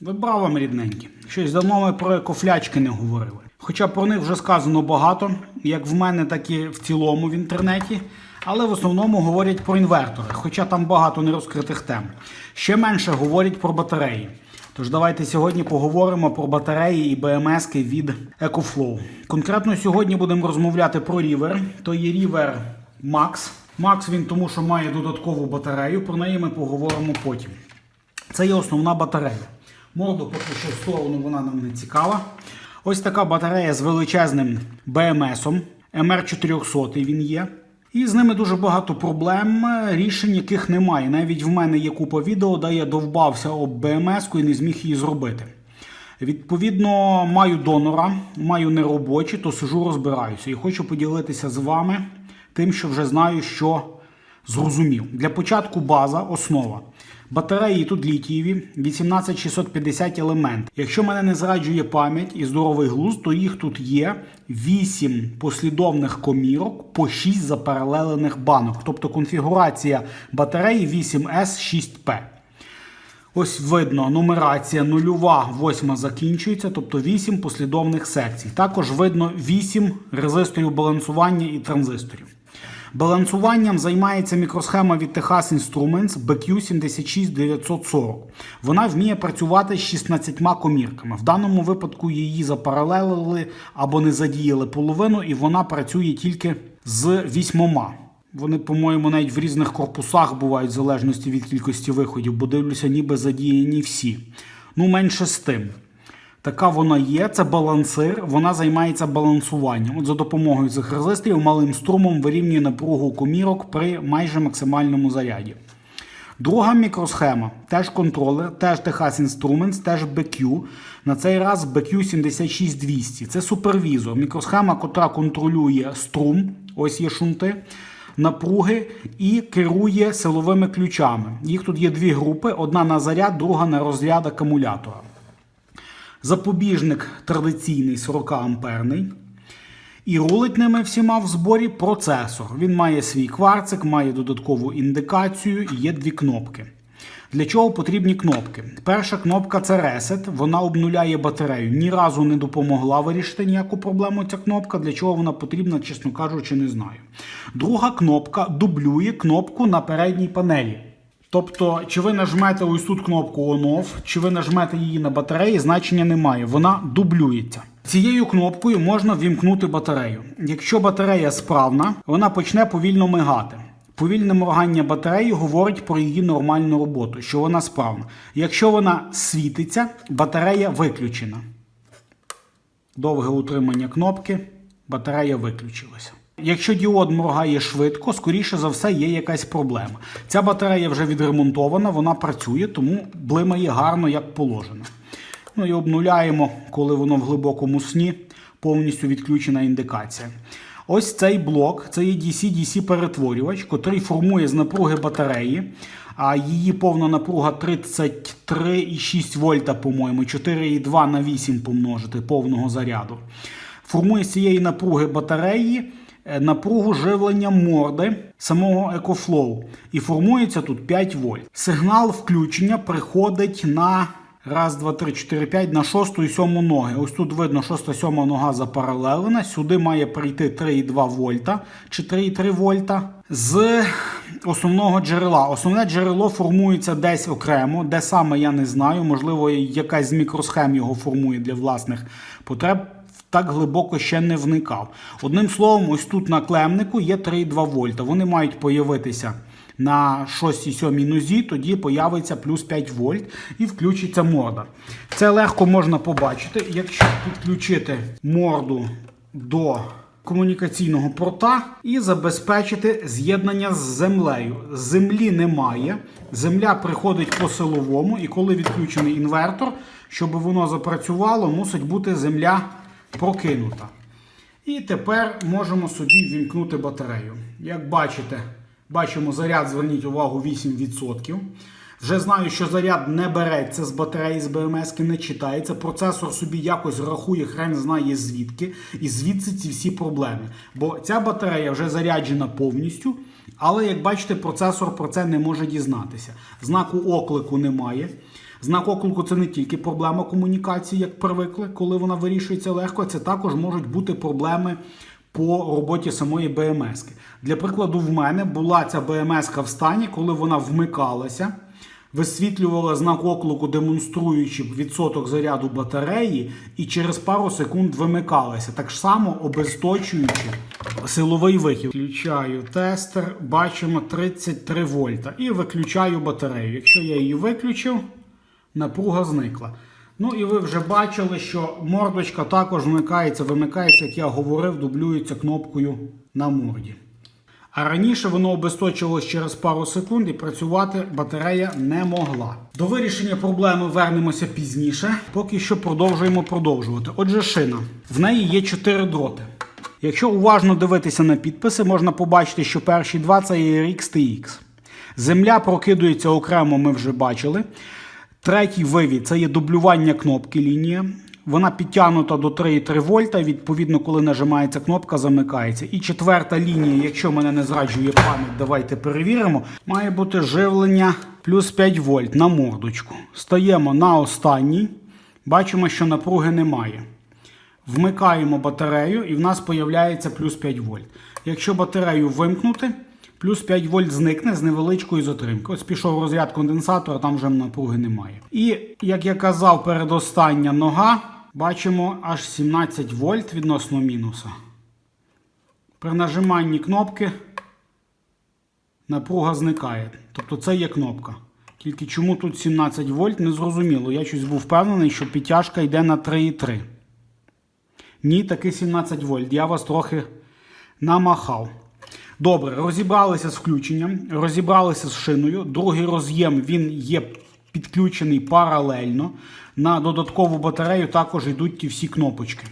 Ви браво, рідненькі. Щось давно ми про екофлячки не говорили. Хоча про них вже сказано багато, як в мене, так і в цілому в інтернеті. Але в основному говорять про інвертори, хоча там багато нерозкритих тем. Ще менше говорять про батареї. Тож давайте сьогодні поговоримо про батареї і БМСки від EcoFlow. Конкретно сьогодні будемо розмовляти про River. То є River Max. Max він тому, що має додаткову батарею. Про неї ми поговоримо потім. Це є основна батарея. Морду поки що в сторону вона нам не цікава. Ось така батарея з величезним БМСом. МР400 він є. І з ними дуже багато проблем, рішень яких немає. Навіть в мене є купа відео, де я довбався об БМС і не зміг її зробити. Відповідно, маю донора, маю неробочі, то сижу, розбираюся. І хочу поділитися з вами тим, що вже знаю, що зрозумів. Для початку база, основа. Батареї тут літієві, 18650 елемент. Якщо мене не зраджує пам'ять і здоровий глузд, то їх тут є 8 послідовних комірок по 6 запаралелених банок. Тобто конфігурація батареї 8S6P. Ось видно, нумерація нульова, восьма закінчується, тобто 8 послідовних секцій. Також видно 8 резисторів балансування і транзисторів. Балансуванням займається мікросхема від Texas Instruments BQ76940. Вона вміє працювати з 16 комірками. В даному випадку її запаралелили або не задіяли половину, і вона працює тільки з вісьмома. Вони, по-моєму, навіть в різних корпусах бувають в залежності від кількості виходів, бо дивлюся, ніби задіяні всі. Ну, менше з тим. Така вона є, це балансир, вона займається балансуванням. От за допомогою цих резисторів малим струмом вирівнює напругу комірок при майже максимальному заряді. Друга мікросхема, теж контролер, теж Texas Instruments, теж BQ. На цей раз BQ76200. Це супервізор. Мікросхема, котра контролює струм, ось є шунти, напруги і керує силовими ключами. Їх тут є дві групи: одна на заряд, друга на розряд акумулятора. Запобіжник традиційний 40 амперний. І рулить ними всіма в зборі процесор. Він має свій кварцик, має додаткову індикацію і є дві кнопки. Для чого потрібні кнопки? Перша кнопка це Reset, вона обнуляє батарею. Ні разу не допомогла вирішити ніяку проблему ця кнопка. Для чого вона потрібна, чесно кажучи, не знаю. Друга кнопка дублює кнопку на передній панелі. Тобто, чи ви нажмете ось тут кнопку On-Off, чи ви нажмете її на батареї, значення немає. Вона дублюється. Цією кнопкою можна ввімкнути батарею. Якщо батарея справна, вона почне повільно мигати. Повільне моргання батареї говорить про її нормальну роботу, що вона справна. Якщо вона світиться, батарея виключена. Довге утримання кнопки, батарея виключилася. Якщо діод моргає швидко, скоріше за все є якась проблема. Ця батарея вже відремонтована, вона працює, тому блимає гарно, як положено. Ну і обнуляємо, коли воно в глибокому сні, повністю відключена індикація. Ось цей блок, це є DC-DC перетворювач, котрий формує з напруги батареї. А її повна напруга 33,6 вольта, по-моєму, 4,2 на 8 помножити повного заряду. Формує з цієї напруги батареї напругу живлення морди самого EcoFlow. І формується тут 5 вольт. Сигнал включення приходить на раз, два, три, чотири, п'ять на шосту і сьому ноги. Ось тут видно, шоста сьома нога запаралелена. Сюди має прийти 3,2 вольта чи 3,3 вольта з основного джерела. Основне джерело формується десь окремо, де саме я не знаю. Можливо, якась з мікросхем його формує для власних потреб. Так глибоко ще не вникав. Одним словом, ось тут на клемнику є 3,2 вольта. Вони мають появитися на 6-7 нозі, тоді появиться плюс 5 вольт і включиться морда. Це легко можна побачити, якщо підключити морду до комунікаційного порта і забезпечити з'єднання з землею. Землі немає. Земля приходить по силовому, і коли відключений інвертор, щоб воно запрацювало, мусить бути земля прокинута. І тепер можемо собі вімкнути батарею. Як бачите, бачимо заряд, зверніть увагу, 8%. Вже знаю, що заряд не береться з батареї з БМС, не читається. Процесор собі якось рахує, хрен знає звідки. І звідси ці всі проблеми. Бо ця батарея вже заряджена повністю. Але, як бачите, процесор про це не може дізнатися. Знаку оклику немає. Знак оклику це не тільки проблема комунікації, як привикли, коли вона вирішується легко, це також можуть бути проблеми по роботі самої БМС. Для прикладу, в мене була ця БМС в стані, коли вона вмикалася, висвітлювала знак оклику, демонструючи відсоток заряду батареї, і через пару секунд вимикалася. Так само обезточуючи силовий вихід. Включаю тестер, бачимо 33 вольта. І виключаю батарею. Якщо я її виключив, напруга зникла. Ну і ви вже бачили, що мордочка також вмикається, вимикається, як я говорив, дублюється кнопкою на морді. А раніше воно обесточувалось через пару секунд і працювати батарея не могла. До вирішення проблеми вернемося пізніше. Поки що продовжуємо продовжувати. Отже, шина. В неї є 4 дроти. Якщо уважно дивитися на підписи, можна побачити, що перші два це RX TX. Земля прокидується окремо, ми вже бачили. Третій вивід це є дублювання кнопки лінія. Вона підтягнута до 3,3 вольта. Відповідно, коли нажимається кнопка, замикається. І четверта лінія, якщо мене не зраджує пам'ять, давайте перевіримо. Має бути живлення плюс 5 вольт на мордочку. Стаємо на останній. Бачимо, що напруги немає. Вмикаємо батарею, і в нас з'являється плюс 5 вольт. Якщо батарею вимкнути, плюс 5 вольт зникне з невеличкою затримкою. Ось пішов розряд конденсатора, там вже напруги немає. І як я казав, передостання нога, бачимо аж 17 вольт відносно мінуса. При нажиманні кнопки напруга зникає. Тобто це є кнопка. Тільки чому тут 17 вольт, не зрозуміло. Я щось був впевнений, що підтяжка йде на 3,3. Ні, таки 17 вольт. Я вас трохи намахав. Добре, розібралися з включенням, розібралися з шиною. Другий роз'єм він є підключений паралельно. На додаткову батарею також йдуть ті всі кнопочки.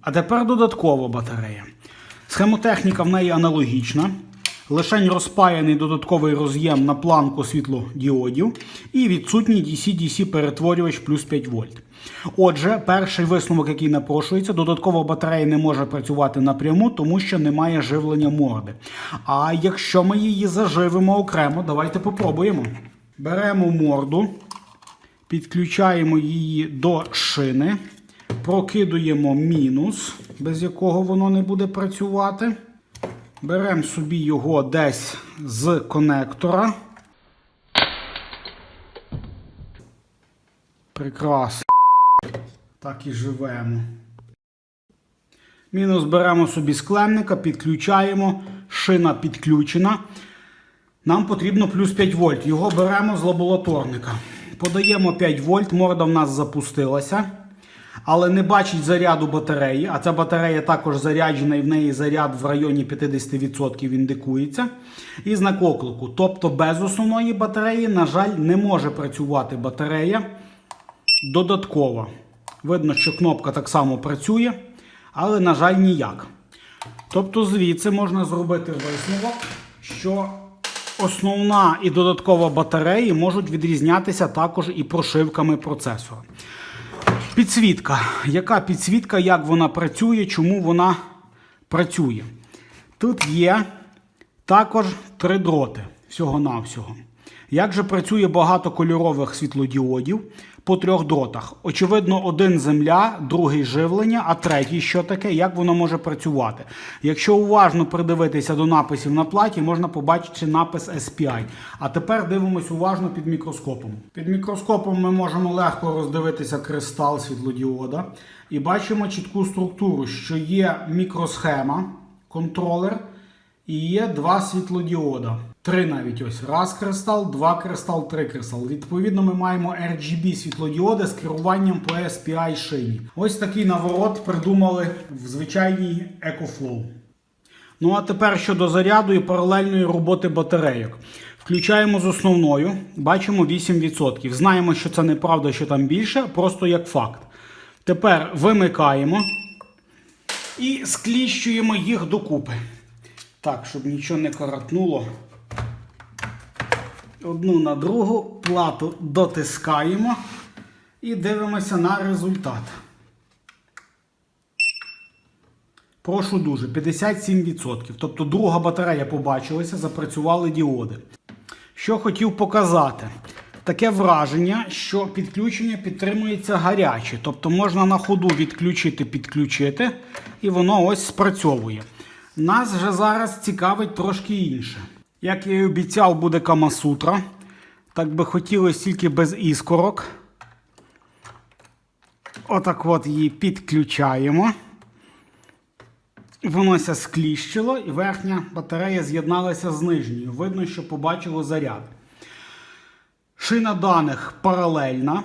А тепер додаткова батарея. Схемотехніка в неї аналогічна. Лишень розпаяний додатковий роз'єм на планку світлодіодів і відсутній DC-DC перетворювач плюс 5 вольт. Отже, перший висновок, який напрошується, додаткова батарея не може працювати напряму, тому що немає живлення морди. А якщо ми її заживимо окремо, давайте попробуємо. Беремо морду, підключаємо її до шини, прокидуємо мінус, без якого воно не буде працювати. Беремо собі його десь з конектора. Прекрасно. Так і живемо. Мінус беремо собі склемника, підключаємо, шина підключена. Нам потрібно плюс 5 вольт. Його беремо з лабораторника. Подаємо 5 вольт, морда в нас запустилася. Але не бачить заряду батареї, а ця батарея також заряджена і в неї заряд в районі 50% індикується. І знак оклику. Тобто без основної батареї, на жаль, не може працювати батарея додаткова. Видно, що кнопка так само працює, але, на жаль, ніяк. Тобто, звідси можна зробити висновок, що основна і додаткова батареї можуть відрізнятися також і прошивками процесора. Підсвітка. Яка підсвітка, як вона працює, чому вона працює? Тут є також три дроти всього-навсього. Як же працює багато кольорових світлодіодів по трьох дротах? Очевидно, один земля, другий живлення, а третій що таке, як воно може працювати? Якщо уважно придивитися до написів на платі, можна побачити напис SPI. А тепер дивимось уважно під мікроскопом. Під мікроскопом ми можемо легко роздивитися кристал світлодіода і бачимо чітку структуру, що є мікросхема, контролер. І є два світлодіода. Три навіть ось. Раз кристал, два кристал, три кристал. Відповідно, ми маємо RGB світлодіоди з керуванням по SPI шині. Ось такий наворот придумали в звичайній EcoFlow. Ну а тепер щодо заряду і паралельної роботи батарейок. Включаємо з основною, бачимо 8%. Знаємо, що це неправда, що там більше, просто як факт. Тепер вимикаємо і скліщуємо їх докупи. Так, щоб нічого не каратнуло. Одну на другу плату дотискаємо і дивимося на результат. Прошу дуже, 57%. Тобто друга батарея побачилася, запрацювали діоди. Що хотів показати. Таке враження, що підключення підтримується гаряче. Тобто можна на ходу відключити, підключити, і воно ось спрацьовує. Нас же зараз цікавить трошки інше. Як я і обіцяв, буде Камасутра. Так би хотілося тільки без іскорок. Отак от її підключаємо. Вонося скліщило, і верхня батарея з'єдналася з нижньою. Видно, що побачило заряд. Шина даних паралельна.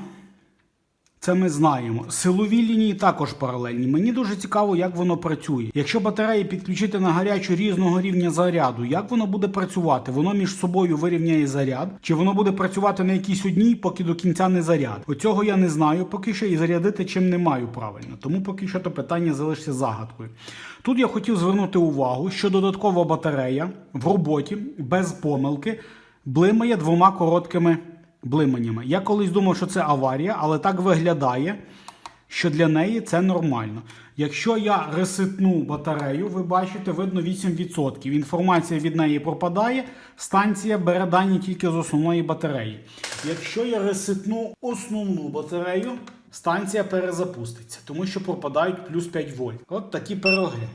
Це ми знаємо. Силові лінії також паралельні. Мені дуже цікаво, як воно працює. Якщо батареї підключити на гарячу різного рівня заряду, як воно буде працювати? Воно між собою вирівняє заряд, чи воно буде працювати на якійсь одній, поки до кінця не заряд? Оцього я не знаю поки що і зарядити чим не маю правильно. Тому поки що то питання залишиться загадкою. Тут я хотів звернути увагу, що додаткова батарея в роботі без помилки блимає двома короткими блиманнями. Я колись думав, що це аварія, але так виглядає, що для неї це нормально. Якщо я ресетну батарею, ви бачите, видно 8%. Інформація від неї пропадає, станція бере дані тільки з основної батареї. Якщо я ресетну основну батарею, станція перезапуститься, тому що пропадають плюс 5 вольт. От такі пироги.